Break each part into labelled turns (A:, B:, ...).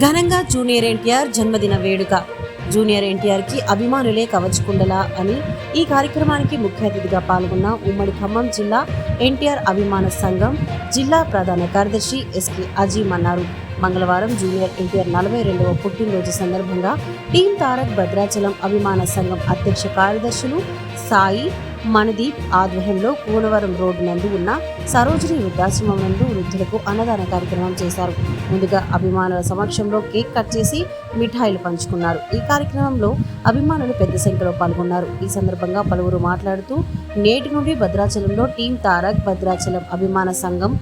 A: ఘనంగా జూనియర్ ఎన్టీఆర్ జన్మదిన వేడుక. జూనియర్ ఎన్టీఆర్కి అభిమానులే కవచకుండలా అని ఈ కార్యక్రమానికి ముఖ్య అతిథిగా పాల్గొన్న ఉమ్మడి ఖమ్మం జిల్లా ఎన్టీఆర్ అభిమాన సంఘం జిల్లా ప్రధాన కార్యదర్శి ఎస్కే అజీమ్ అన్నారు. మంగళవారం జూనియర్ ఎన్టీఆర్ నలభై రెండవ పుట్టినరోజు సందర్భంగా టీం తారక్ భద్రాచలం అభిమాన సంఘం అధ్యక్ష కార్యదర్శులు సాయి మణదీప్ ఆధ్వర్యంలో కూనవరం రోడ్డు నందు ఉన్న సరోజిని వృద్ధాశ్రమం నందు వృద్ధులకు అన్నదాన కార్యక్రమం చేశారు. ముందుగా అభిమానుల సమక్షంలో కేక్ కట్ చేసి మిఠాయిలు పంచుకున్నారు. ఈ కార్యక్రమంలో అభిమానులు పెద్ద సంఖ్యలో పాల్గొన్నారు. ఈ సందర్భంగా పలువురు మాట్లాడుతూ నేటి నుండి భద్రాచలంలో టీం తారక్ భద్రాచలం అభిమాన సంఘం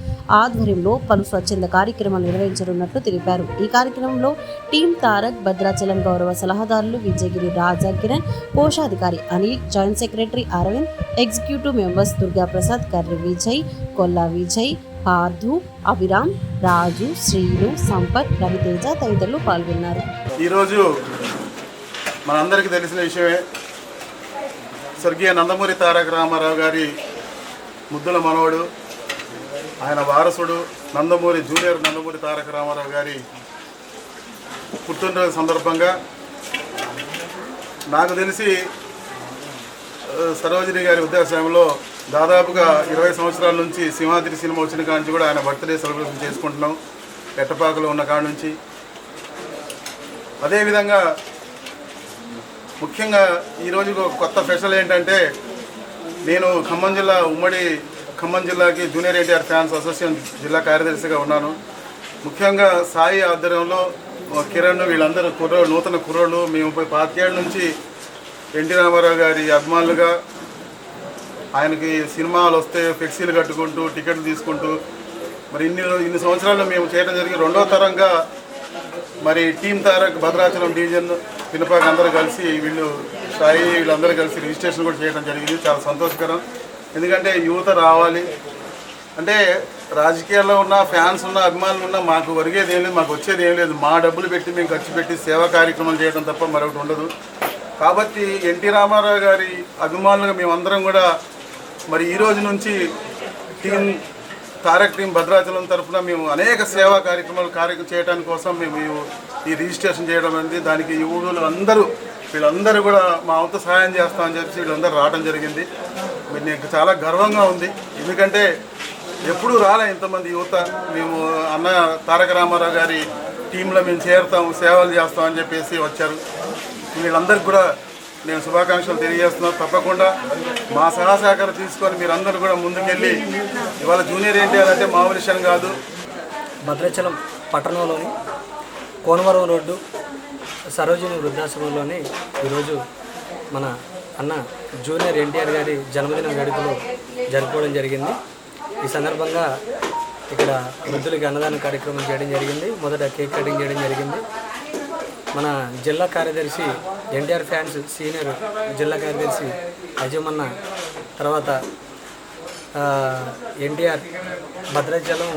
A: ఆధ్వర్యంలో పలు స్వచ్ఛంద కార్యక్రమాలు నిర్వహించనున్నట్లు తెలిపారు. ఈ కార్యక్రమంలో టీం తారక్ భద్రాచలం గౌరవ సలహాదారులు విజయగిరి రాజా కిరణ్ కోశాధికారి Anil joint secretary Aravind executive members Durga Prasad Karri Vijay Kolla Vijay Parthu Abhiram Raju Srinu Sampath Raviteja తదితరులు పాల్గొన్నారు.
B: ఈరోజు మనందరికీ తెలిసిన విషయమే స్వర్గీయ నందమూరి తారక రామారావు గారి ముద్దుల మనవడు ఆయన వారసుడు నందమూరి జూనియర్ నందమూరి తారక రామారావు గారి పుట్టినరోజు సందర్భంగా నాకు తెలిసి సరోజిని గారి ఉద్దేశంలో దాదాపుగా ఇరవై సంవత్సరాల నుంచి సింహాద్రి సినిమా వచ్చిన కాడ నుంచి కూడా ఆయన బర్త్డే సెలబ్రేషన్ చేసుకుంటున్నాం ఎట్టపాకలో ఉన్న కాడ నుంచి. అదేవిధంగా ముఖ్యంగా ఈరోజు కొత్త స్పెషల్ ఏంటంటే నేను ఖమ్మం జిల్లా ఉమ్మడి ఖమ్మం జిల్లాకి జూనియర్ ఎన్టీఆర్ ఫ్యాన్స్ అసోసియేషన్ జిల్లా కార్యదర్శిగా ఉన్నాను. ముఖ్యంగా సాయి ఆధ్వర్యంలో కిరణ్ వీళ్ళందరూ కుర్రోళ్ళు నూతన కుర్రోళ్ళు. మేము ముప్పై పాతికేళ్ళ నుంచి ఎన్టీ రామారావు గారి అభిమానులుగా ఆయనకి సినిమాలు వస్తే ఫ్లెక్సీలు కట్టుకుంటూ టికెట్లు తీసుకుంటూ మరి ఇన్ని ఇన్ని సంవత్సరాలు మేము చేయడం జరిగి రెండో తరంగా మరి టీం తారక్ భద్రాచలం డివిజన్ పినపాక అందరూ కలిసి వీళ్ళు సాయి వీళ్ళందరూ కలిసి రిజిస్ట్రేషన్ కూడా చేయడం జరిగింది. చాలా సంతోషకరం. ఎందుకంటే యువత రావాలి. అంటే రాజకీయాల్లో ఉన్న ఫ్యాన్స్ ఉన్న అభిమానులు ఉన్న మాకు ఒరిగేది ఏం లేదు మాకు వచ్చేది ఏం లేదు. మా డబ్బులు పెట్టి మేము ఖర్చు పెట్టి సేవా కార్యక్రమాలు చేయడం తప్ప మరొకటి ఉండదు. కాబట్టి ఎన్టీ రామారావు గారి అభిమానులుగా మేమందరం కూడా మరి ఈ రోజు నుంచి టీం తారక్ టీం భద్రాచలం తరఫున మేము అనేక సేవా కార్యక్రమాలు కార్యక్రమం చేయడానికి కోసం మేము ఈ- ఈ రిజిస్ట్రేషన్ చేయడం అనేది దానికి యువకులు అందరూ వీళ్ళందరూ కూడా మా వంతు సహాయం చేస్తామని చెప్పి వీళ్ళందరూ రావడం జరిగింది. మీరు నీకు చాలా గర్వంగా ఉంది. ఎందుకంటే ఎప్పుడూ రాలే ఇంతమంది యువత. మేము అన్న తారక రామారావు గారి టీంలో మేము చేరుతాము సేవలు చేస్తామని చెప్పేసి వచ్చారు. వీళ్ళందరికీ కూడా నేను శుభాకాంక్షలు తెలియజేస్తున్నాను. తప్పకుండా మా సహా సహకారం తీసుకొని మీరందరూ కూడా ముందుకెళ్ళి ఇవాళ జూనియర్ ఎన్టీఆర్ అంటే మామూలు విషయం కాదు.
C: భద్రాచలం పట్టణంలోని కోనవరం రోడ్డు సరోజిని వృద్ధాశ్రమంలోని ఈరోజు మన అన్న జూనియర్ ఎన్టీఆర్ గారి జన్మదిన వేడుకలు జరుపుకోవడం జరిగింది. ఈ సందర్భంగా ఇక్కడ వృద్ధులకి అన్నదాన కార్యక్రమం చేయడం జరిగింది. మొదట కేక్ కటింగ్ చేయడం జరిగింది. మన జిల్లా కార్యదర్శి ఎన్టీఆర్ ఫ్యాన్స్ సీనియర్ జిల్లా కార్యదర్శి అజమన్న తర్వాత ఎన్టీఆర్ భద్రాచలం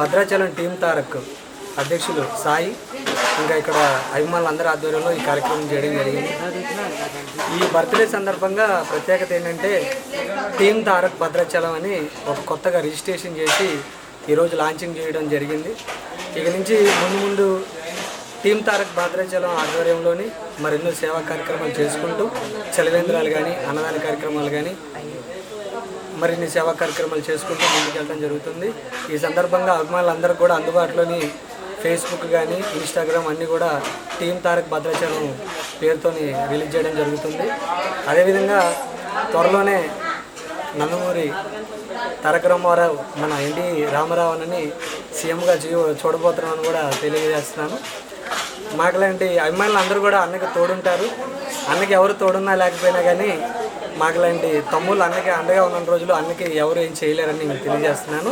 C: భద్రాచలం టీం తారక్ అధ్యక్షులు సాయి ఇంకా ఇక్కడ అభిమానులు అందరి ఆధ్వర్యంలో ఈ కార్యక్రమం చేయడం జరిగింది. ఈ బర్త్డే సందర్భంగా ప్రత్యేకత ఏంటంటే టీం తారక్ భద్రాచలం అని ఒక కొత్తగా రిజిస్ట్రేషన్ చేసి ఈరోజు లాంచింగ్ చేయడం జరిగింది. ఇక నుంచి ముందు ముందు టీం తారక్ భద్రాచలం ఆధ్వర్యంలోని మరెన్నో సేవా కార్యక్రమాలు చేసుకుంటూ చలవేంద్రాలు కానీ అన్నదాన కార్యక్రమాలు కానీ మరిన్ని సేవా కార్యక్రమాలు చేసుకుంటూ ముందుకెళ్ళడం జరుగుతుంది. ఈ సందర్భంగా అభిమానులందరూ కూడా అందుబాటులోని ఫేస్బుక్ కానీ ఇన్స్టాగ్రామ్ అన్నీ కూడా టీం తారక్ భద్రాచలం పేరుతోని రిలీజ్ చేయడం జరుగుతుంది. అదేవిధంగా త్వరలోనే నందమూరి తారక రామారావు మన ఎన్టీ రామారావు అని సీఎంగా చూ చూడబోతున్నామని కూడా తెలియజేస్తున్నాను. మాకులాంటి అభిమానులు అందరూ కూడా అన్నకి తోడుంటారు. అన్నకి ఎవరు తోడున్నా లేకపోయినా కానీ మాకులాంటి తమ్ముళ్ళు అన్నకి అండగా ఉన్న రోజులు అన్నకి ఎవరు ఏం చేయలేరని నేను తెలియజేస్తున్నాను.